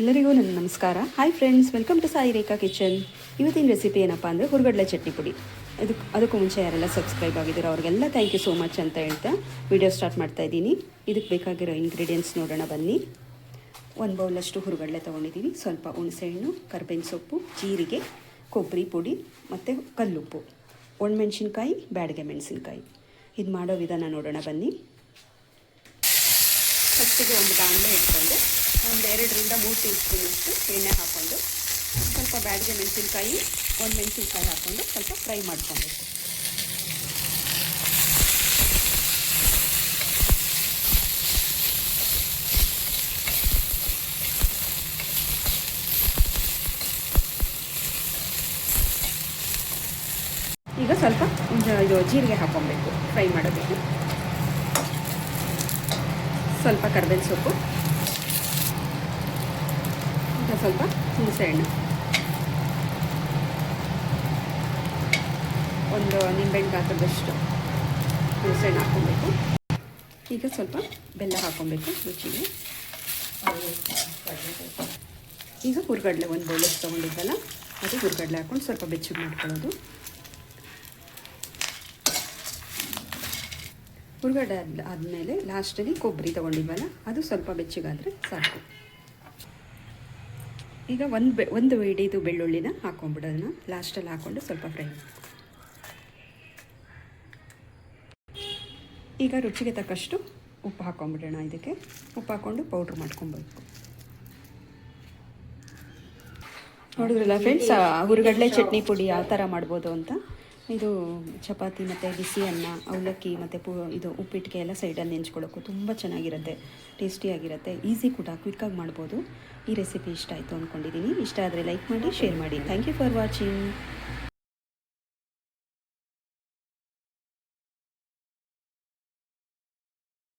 ಎಲ್ಲರಿಗೂ ನನ್ನ ನಮಸ್ಕಾರ. Hi friends welcome to Sai Rekha kitchen ಇವತ್ತಿನ ರೆಸಿಪಿ ಏನಪ್ಪ ಅಂದರೆ ಹುರ್ಗಡ್ಲೆ ಚಟ್ನಿ ಪುಡಿ. ಅದಕ್ಕೆ ಅದಕ್ಕೂ ಮುಂಚೆ ಯಾರೆಲ್ಲ ಸಬ್ಸ್ಕ್ರೈಬ್ ಆಗಿದ್ದೀರೋ ಅವ್ರಿಗೆಲ್ಲ ಥ್ಯಾಂಕ್ ಯು ಸೋ ಮಚ್ ಅಂತ ಹೇಳ್ತಾ ವಿಡಿಯೋ ಸ್ಟಾರ್ಟ್ ಮಾಡ್ತಾ ಇದ್ದೀನಿ. ಇದಕ್ಕೆ ಬೇಕಾಗಿರೋ ಇಂಗ್ರೀಡಿಯೆಂಟ್ಸ್ ನೋಡೋಣ ಬನ್ನಿ. ಒಂದು ಬೌಲಷ್ಟು ಹುರುಗಡ್ಲೆ ತೊಗೊಂಡಿದ್ದೀನಿ. ಸ್ವಲ್ಪ ಹುಣಸೆಹಣ್ಣು, ಕರ್ಬೇವಿನ ಸೊಪ್ಪು, ಜೀರಿಗೆ, ಕೊಬ್ಬರಿ ಪುಡಿ ಮತ್ತು ಕಲ್ಲುಪ್ಪು. ಒಣಮೆಣ್ಸಿನ್ಕಾಯಿ, ಬ್ಯಾಡಗೆ ಮೆಣಸಿನ್ಕಾಯಿ. ಇದು ಮಾಡೋ ವಿಧಾನ ನೋಡೋಣ ಬನ್ನಿ. ಫಸ್ಟಿಗೆ ಒಂದು ಬಾಣಲೆ ಇಟ್ಕೊಂಡು ಒಂದು ಎರಡರಿಂದ ಮೂರು ಟೀ ಸ್ಪೂನಷ್ಟು ಎಣ್ಣೆ ಹಾಕ್ಕೊಂಡು ಸ್ವಲ್ಪ ಬ್ಯಾಡಿಗೆ ಮೆಣಸಿನ್ಕಾಯಿ, ಒಂದು ಮೆಣಸಿನ್ಕಾಯಿ ಹಾಕ್ಕೊಂಡು ಸ್ವಲ್ಪ ಫ್ರೈ ಮಾಡ್ಕೊಬೇಕು. ಈಗ ಸ್ವಲ್ಪ ಇದು ಜೀರಿಗೆ ಹಾಕ್ಕೊಬೇಕು, ಫ್ರೈ ಮಾಡೋದಕ್ಕೆ. ಸ್ವಲ್ಪ ಕರ್ಬೇವಿನ ಸೊಪ್ಪು. ಈಗ ಹುಣಸೆ ಹಣ್ಣು ಒಂದು ನಿಂಬೆಹಣ್ಣು ಗಾತ್ರದಷ್ಟು ಹುಣಸೆಹಣ್ಣು ಹಾಕ್ಕೊಬೇಕು. ಈಗ ಸ್ವಲ್ಪ ಬೆಲ್ಲ ಹಾಕ್ಕೊಬೇಕು ರುಚಿಗೆ. ಈಗ ಹುರ್ಗಡ್ಲೆ ಒಂದು ಬೌಲಸ್ ತೊಗೊಂಡಿದ್ದಲ್ಲ, ಅದು ಹುರ್ಗಡ್ಲೆ ಹಾಕ್ಕೊಂಡು ಸ್ವಲ್ಪ ಬೆಚ್ಚಗೆ ಮಾಡ್ಕೊಳ್ಳೋದು. ಹುರ್ಗಡ್ಡೆ ಆದ ಆದಮೇಲೆ ಲಾಸ್ಟಲ್ಲಿ ಕೊಬ್ಬರಿ ತೊಗೊಂಡಿದ್ವಲ್ಲ ಅದು ಸ್ವಲ್ಪ ಬೆಚ್ಚಗಾದರೆ ಸಾಕು. ಈಗ ಒಂದು ಬೆ ಒಂದು ಇಡೀದು ಬೆಳ್ಳುಳ್ಳಿನ ಹಾಕೊಂಡ್ಬಿಡೋದನ್ನ ಲಾಸ್ಟಲ್ಲಿ ಹಾಕ್ಕೊಂಡು ಸ್ವಲ್ಪ ಫ್ರೈ ಈಗ ರುಚಿಗೆ ತಕ್ಕಷ್ಟು ಉಪ್ಪು ಹಾಕ್ಕೊಂಡ್ಬಿಡೋಣ ಇದಕ್ಕೆ. ಉಪ್ಪು ಹಾಕ್ಕೊಂಡು ಪೌಡ್ರ್ ಮಾಡ್ಕೊಬೇಕು ನೋಡಿದ್ರಲ್ಲ ಫ್ರೆಂಡ್ಸ್ ಹುರುಗಡ್ಲೆ ಚಟ್ನಿ ಪುಡಿ ಯಾವ ಥರ ಮಾಡ್ಬೋದು ಅಂತ. ಇದು ಚಪಾತಿ ಮತ್ತು ಬಿಸಿ ಅನ್ನ ಅವಲಕ್ಕಿ ಮತ್ತು ಪು ಇದು ಉಪ್ಪಿಟ್ಟಿಗೆ ಎಲ್ಲ ಸೈಡಲ್ಲಿ ನೆಂಚ್ಕೊಳ್ಳೋಕ್ಕೂ ತುಂಬ ಚೆನ್ನಾಗಿರುತ್ತೆ. ಟೇಸ್ಟಿಯಾಗಿರುತ್ತೆ ಈಸಿ ಕೂಡ ಕ್ವಿಕ್ಕಾಗಿ ಮಾಡ್ಬೋದು. ಈ ರೆಸಿಪಿ ಇಷ್ಟ ಆಯಿತು ಅಂದ್ಕೊಂಡಿದ್ದೀನಿ ಇಷ್ಟ ಆದರೆ ಲೈಕ್ ಮಾಡಿ ಶೇರ್ ಮಾಡಿ. Thank you for watching